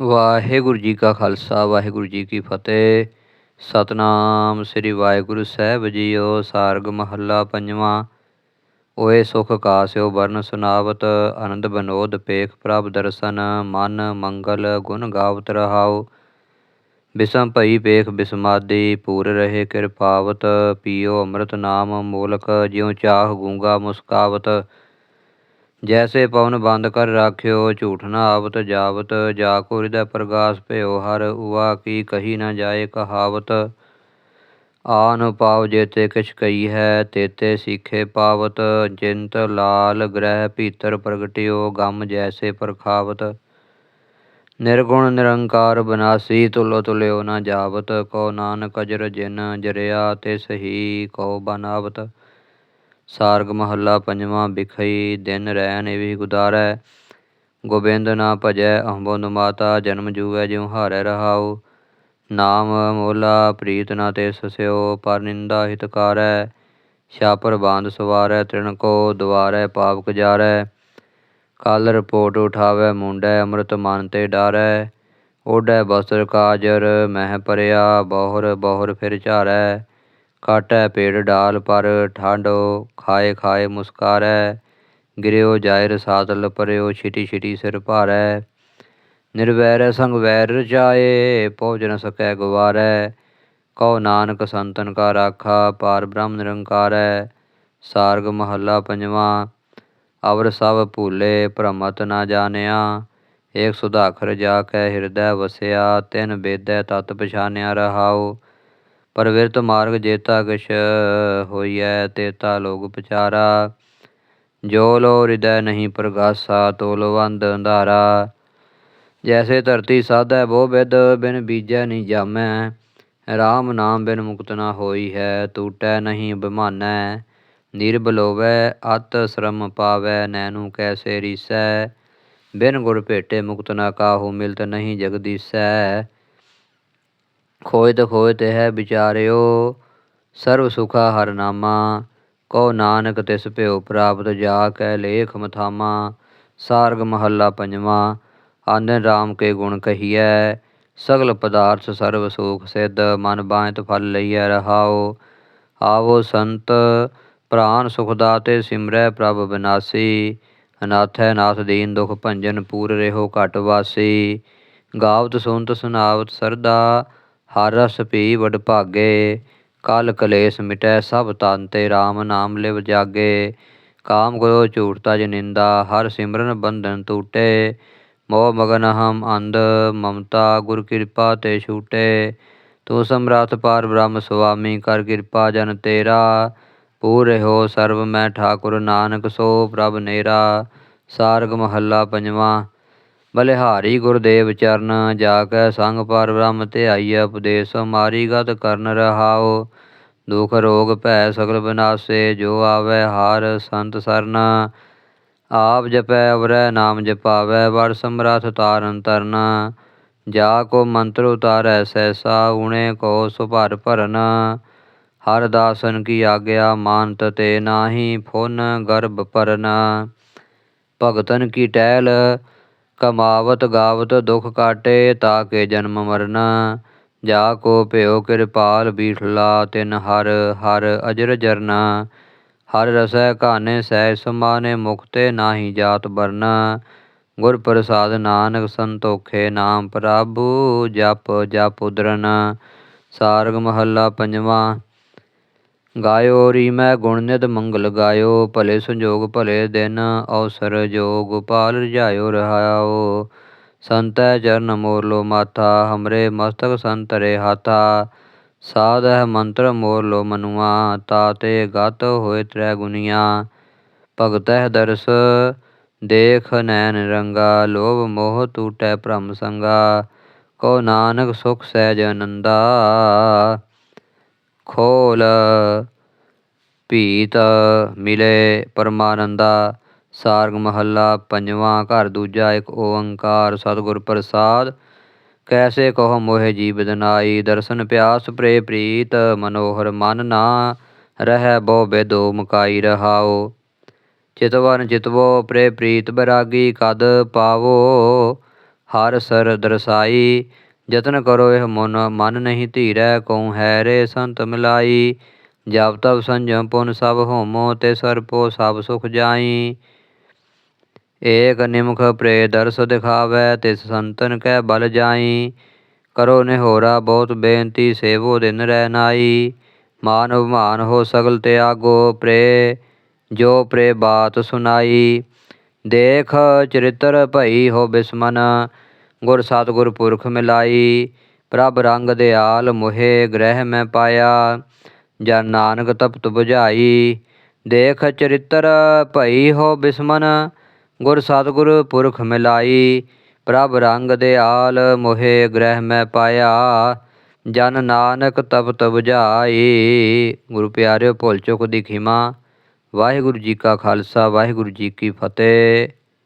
ਵਾਹਿਗੁਰੂ ਜੀ ਕਾ ਖਾਲਸਾ, ਵਾਹਿਗੁਰੂ ਜੀ ਕੀ ਫਤਿਹ। ਸਤਨਾਮ ਸ੍ਰੀ ਵਾਹਿਗੁਰੂ ਸਾਹਿਬ ਜੀਓ ਸਾਰਗ ਮਹੱਲਾ ਪੰਜਵਾਂ। ਓਏ ਸੁਖ ਕਾਸਿਓ ਵਰਨ ਸੁਨਾਵਤ, ਆਨੰਦ ਬਨੋਦ ਪੇਖ ਪ੍ਰਭ ਦਰਸ਼ਨ, ਮਨ ਮੰਗਲ ਗੁਣ ਗਾਵਤ ਰਹਾਓ ਬਿਸਮ ਭਈ ਪੇਖ ਬਿਸਮਾਦੀ, ਪੂਰ ਰਹੇ ਕਿਰਪਾਵਤ, ਪੀਓ ਅੰਮ੍ਰਿਤ ਨਾਮ ਮੂਲਕ, ਜਿਉ ਚਾਹ ਗੂੰਗਾ ਮੁਸਕਾਵਤ। ਜੈਸੇ ਪਵਨ ਬੰਦ ਕਰ ਰਾਖਿਓ, ਝੂਠ ਨਾ ਆਵਤ ਜਾਵਤ, ਜਾ ਕੋ ਹਿਰਦੈ ਪ੍ਰਗਾਸ ਭਇਓ ਹਰ ਉਵਾ ਕੀ ਕਹੀ ਨ ਜਾਏ ਕਹਾਵਤ। ਆਨ ਪਾਵ ਜੇਤੇ ਕਿਛ ਕਈ ਹੈ, ਤੇਤੇ ਸੀਖੇ ਪਾਵਤ। ਜਿੰਤ ਲਾਲ ਗ੍ਰਹਿ ਭੀਤਰ ਪ੍ਰਗਟਿਓ, ਗਮ ਜੈਸੇ ਪ੍ਰਖਾਵਤ। ਨਿਰਗੁਣ ਨਿਰੰਕਾਰ ਬਨਾਸੀ, ਤੁਲੋ ਤੁਲਿਓ ਨਾ ਜਾਵਤ। ਕੋ ਨਾਨਕ ਅਜਰ ਜਿਨ ਜਰਿਆ ਤੇ ਸਹੀ ਕੋ ਬਨਾਵਤ। ਸਾਰਗ ਮਹੱਲਾ ਪੰਜਵਾਂ ਬਿਖਈ ਦਿਨ ਰੈਨ ਵੀ ਗੁਦਾਰੈ। ਗੋਬਿੰਦ ਨਾ ਭਜੈ ਅਹੰਬੁੰਦ ਮਾਤਾ, ਜਨਮ ਜੂਵੈ ਜਿਉ ਹਾਰੈ ਰਹਾਉ। ਨਾਮ ਮੋਲਾ, ਪ੍ਰੀਤ ਨਾ ਤੇ ਸਸਿਓ ਪਰ ਨਿੰਦਾ ਹਿਤਕਾਰੈ ਛਾਪਰ ਬਾਂਧ ਸਵਾਰੈ, ਤ੍ਰਿਣ ਕੋ ਦਵਾਰੈ ਪਾਪ ਕਜਾਰੈ ਕਲ ਰਿਪੋਰਟ ਉਠਾਵੈ, ਮੁੰਡੈ ਅੰਮ੍ਰਿਤ ਮਨ ਤੇ ਡਾਰੈ। ਓਢੈ ਬਸਤਰ ਕਾਜਰ ਮਹਿ ਪਰਿਆ, ਬਹੁਰ ਬਹੁਰ ਫਿਰ ਝਾਰੈ। ਕਾਟੈ ਪੇੜ ਡਾਲ ਪਰ ਠਾਡੋ, ਖਾਏ ਖਾਏ ਮੁਸਕਾਰੈ। ਗਿਰਿਓ ਜਾਇ ਰਸਾਤਲ ਪਰਿਓ, ਛਿਟੀ ਛਿਟੀ ਸਿਰ ਭਾਰੈ। ਨਿਰਵੈਰੈ ਸੰਗ ਵੈਰ ਰਚਾਏ ਪਹੁੰਚ ਨ ਸਕੈ ਗਵਾਰੈ। ਕਉ ਨਾਨਕ ਸੰਤਨ ਕਾ ਰਾਖਾ ਪਾਰ ਬ੍ਰਹਮ ਨਿਰੰਕਾਰੈ। ਸਾਰਗ ਮਹੱਲਾ ਪੰਜਵਾਂ, ਅਵਰ ਸਭ ਭੂਲੇ ਭ੍ਰਮਤ ਨਾ ਜਾਣਿਆ। ਏਕ ਸੁਧਾਖਰ ਜਾ ਕੈ ਹਿਰਦੈ ਵਸਿਆ, ਤਿਨ ਬੇਦੈ ਤਤ ਪਛਾਨਿਆ ਰਹਾਉ। ਪਰਵਿਰਤ ਮਾਰਗ ਜੇਤਾ ਕਿਛ ਹੋਈਐ ਤੇਤਾ ਲੋਕ ਪਚਾਰਾ। ਜੋ ਲੋ ਹਿਰਦੈ ਨਹੀਂ ਪ੍ਰਗਾਸਾ ਤੋਲਵੰਦ ਅੰਧਾਰਾ। ਜੈਸੇ ਧਰਤੀ ਸਾਧੈ ਬੋ ਬਿਦ ਬਿਨ ਬੀਜੈ ਨਹੀਂ ਜਾਮੈ। RAM ਨਾਮ ਬਿਨ ਮੁਕਤ ਨਾ ਹੋਈ ਹੈ ਟੂਟੈ ਨਹੀਂ ਬਿਮਾਨੈ। ਨਿਰਬਲੋਵੈ ਅਤ ਸ਼ਰਮ ਪਾਵੈ ਨੈਨੂ ਕੈਸੇ ਰੀਸੈ। ਬਿਨ ਗੁਰ ਭੇਟੇ ਮੁਕਤ ਨਾ ਕਾਹੂ, ਮਿਲਤ ਨਹੀਂ ਜਗਦੀਸੈ। ਖੋਇਤ ਖੋਇਤ ਹੈ ਵਿਚਾਰਿਓ ਸਰਬ ਸੁਖਾ ਹਰਨਾਮਾ ਨਾਮਾ ਨਾਨਕ ਤਿਸ ਭਿਓ ਪ੍ਰਾਪਤ ਜਾ ਕੈ ਲੇਖ ਮਥਾਮਾ, ਸਾਰਗ ਮਹੱਲਾ ਪੰਜਵਾਂ, ਆਨੰਦ ਰਾਮ ਕੇ ਗੁਣ ਕਹੀਐ, ਸਗਲ ਪਦਾਰਥ ਸਰਬ ਸੁਖ ਸਿਧ, ਮਨ ਬਾਇਤ ਫਲ ਲਈਐ ਰਹਾਓ ਆਵੋ ਸੰਤ, ਪ੍ਰਾਨ ਸੁਖਦਾ ਤੇ ਸਿਮਰੈ ਪ੍ਰਭ ਬਿਨਾਸੀ, ਅਨਾਥੈ ਨਾਥ ਦੀਨ ਦੁਖ ਭੰਜਨ ਪੂਰ ਰਹਿਓ ਘਟ ਵਾਸੀ। ਗਾਵਤ ਸੁਨਤ ਸੁਨਾਵਤ ਸਰਦਾ ਹਰ ਰਸ ਪੀ ਵਡ ਭਾਗੇ, ਕਲ ਕਲੇਸ਼ ਮਿਟੈ ਸਭ ਤਨ ਤੇ RAM ਨਾਮ ਲਿਵ ਜਾਗੇ। ਕਾਮ ਕ੍ਰੋਧ ਝੂਠ ਤਜ ਨਿੰਦਾ, ਹਰ ਸਿਮਰਨ ਬੰਧਨ ਟੂਟੇ। ਮੋਹ ਮਗਨ ਹਮ ਅੰਧ, ਮਮਤਾ ਗੁਰ ਕਿਰਪਾ ਤੇ ਛੂਟੇ। ਤੂੰ ਸਮਰੱਥ ਪਾਰ ਬ੍ਰਹਮ ਸੁਆਮੀ, ਕਰ ਕਿਰਪਾ ਜਨ ਤੇਰਾ। ਪੂਰੇ ਹੋ ਸਰਬ ਮੈਂ ਠਾਕੁਰ ਨਾਨਕ, ਸੋ ਪ੍ਰਭ ਨੇਰਾ। ਸਾਰਗ ਮਹੱਲਾ ਪੰਜਵਾਂ ਬਲਿਹਾਰੀ ਗੁਰਦੇਵ ਚਰਨ ਜਾ ਕੇ ਸੰਗ ਪਰ ਬ੍ਰਹਮ ਧਿਆਈ ਉਪਦੇਸ ਮਾਰੀ ਗਤ ਕਰਨ ਰਹਾਉ। ਦੁਖ ਰੋਗ ਭੈ ਸਗਲ ਬਿਨਾਸੇ, ਜੋ ਆਵੈ ਹਾਰ ਸੰਤ ਸਰਨ। ਆਪ ਜਪੈ ਅਵਰੈ, ਨਾਮ ਜਪਾਵੈ, ਵਰ ਸਮਰਥ ਤਾਰਨ ਤਰਨ। ਜਾ ਕੋ ਮੰਤਰ ਉਤਾਰੈ ਸੈਸਾ ਉਣੇ ਕੋ ਸੁਭਰ ਭਰਨ। ਹਰ ਦਾਸਨ ਕੀ ਆਗਿਆ ਮਾਨਤ ਤੇ ਨਾਹੀ, ਫੁਨ ਗਰਭ ਪਰਨ ਭਗਤਨ ਕੀ ਟਹਿਲ ਕਮਾਵਤ ਗਾਵਤ ਦੁਖ ਕਾਟੇ ਤਾਕੇ ਜਨਮ ਮਰਨਾ। ਜਾ ਕੋ ਭਿਓ ਕਿਰਪਾਲ ਬੀਠਲਾ ਤਿਨ ਹਰ ਹਰ ਅਜਰ ਜਰਨਾ। ਹਰ ਰਸੈ ਕਾਨੇ ਸਹਿ ਸਮਾਨੇ ਮੁਕਤੇ ਨਾਹੀ ਜਾਤ ਬਰਨ। ਗੁਰ ਪ੍ਰਸਾਦ ਨਾਨਕ ਸੰਤੋਖੇ ਨਾਮ ਪ੍ਰਭੂ ਜਪ ਜਪ ਉਦਰਨ। ਸਾਰਗ ਮਹੱਲਾ ਪੰਜਵਾਂ ਗਾਇਓ ਰੀ ਮੈਂ ਗੁਣ ਨਿਤ ਮੰਗਲ ਗਾਇਓ, ਭਲੇ ਸੰਜੋਗ ਭਲੇ ਦਿਨ ਅਵਸਰ ਜੋ ਗੋਪਾਲ ਰਜਾਇਓ ਰਹਾਓ। ਸੰਤੈ ਚਰਨ ਮੋਰ ਲੋ ਮਾਥਾ, ਹਮਰੇ ਮਸਤਕ ਸੰਤਰੇ ਹਾਥਾ। ਸਾਧ ਮੰਤਰ ਮੋਰ ਲੋ ਮਨੁਆ ਤਾਤੇ ਗਤ ਹੋਏ ਤ੍ਰੈ ਗੁਨੀਆਂ ਭਗਤਹਿ ਦਰਸ, ਦੇਖ ਨੈਣ ਰੰਗਾ, ਲੋਭ ਮੋਹ ਟੂਟੈ ਭ੍ਰਮ ਸੰਗਾ। ਕੋ ਨਾਨਕ ਸੁਖ ਸਹਿਜ ਅਨੰਦਾ। ਖੋਲ। ਭੀਤ ਮਿਲੇ ਪਰਮਾਨੰਦਾ, ਸਾਰਗ ਮਹੱਲਾ ਪੰਜਵਾਂ, ਘਰ ਦੂਜਾ ਇੱਕ ਓੰਕਾਰ, ਸਤਿਗੁਰ ਪ੍ਰਸਾਦ। ਕੈਸੇ ਕਹੋ ਮੋਹਿ ਜੀ ਬਦਨਾਈ ਦਰਸ਼ਨ ਪਿਆਸ ਪ੍ਰੇ ਪ੍ਰੀਤ, ਮਨੋਹਰ ਮਨ ਨਾ ਰਹਿ ਬਹੁ ਬੇਦੋ ਮੁਕਾਈ ਰਹਾਓ ਚਿਤਵਨ ਚਿਤਵੋ ਪ੍ਰੇ ਪ੍ਰੀਤ ਬਰਾਗੀ ਕਦ ਪਾਵੋ, ਹਰ ਸਰ ਦਰਸਾਈ। ਯਤਨ ਕਰੋ, ਇਹ ਮਨ ਮਨ ਨਹੀਂ ਧੀਰੈ, ਕਉ ਹੈ ਰੇ ਸੰਤ ਮਿਲਾਈ। ਜਪ ਤਪ ਸੰਜਮ ਪੁਨ ਸਭ ਹੋਮੋ, ਤੇ ਸਰਪੋ ਸਭ ਸੁਖ ਜਾਈ। ਏਕ ਨਿਮਖ ਪ੍ਰੇ ਦਰਸ ਦਿਖਾਵੈ, ਤਿਸ ਸੰਤਨ ਕੈ ਬਲ ਜਾਈ। ਕਰੋ ਨਿਹੋਰਾ ਬਹੁਤ ਬੇਨਤੀ, ਸੇਵੋ ਦਿਨ ਰਹਿ ਨਾਈ। ਮਾਨ ਅਭਿਮਾਨ ਹੋ ਸਗਲ ਤਿਆਗੋ ਪ੍ਰੇ ਜੋ ਪ੍ਰੇ ਬਾਤ ਸੁਨਾਈ। ਦੇਖ ਚਰਿਤਰ ਭਈ ਹੋ ਬਿਸਮਨ ਗੁਰ ਸਤਿਗੁਰ ਪੁਰਖ ਮਿਲਾਈ, ਪ੍ਰਭ ਰੰਗ ਦਿਆਲ ਮੋਹਿ ਗ੍ਰਹਿ ਮੈਂ ਪਾਇਆ। ਜਨ ਨਾਨਕ ਤਪਤ 부ਝਾਈ ਦੇਖ ਚਰਿੱਤਰ ਭਈ ਹੋ ਬਿਸਮਨ। ਗੁਰ ਸਤਿਗੁਰ ਪੁਰਖ ਮਿਲਾਈ, ਪ੍ਰਭ ਰੰਗ ਦਿਆਲ ਮੋਹਿ ਗ੍ਰਹਿ ਮੈਂ ਪਾਇਆ। ਜਨ ਨਾਨਕ ਤਪਤ 부ਝਾਈ ਗੁਰੂ ਪਿਆਰਿਓ ਭੁੱਲ ਚੁੱਕ ਦੀ ਖਿਮਾ। ਵਾਹਿਗੁਰੂ ਜੀ ਕਾ ਖਾਲਸਾ, ਵਾਹਿਗੁਰੂ ਜੀ ਕੀ ਫਤਿਹ।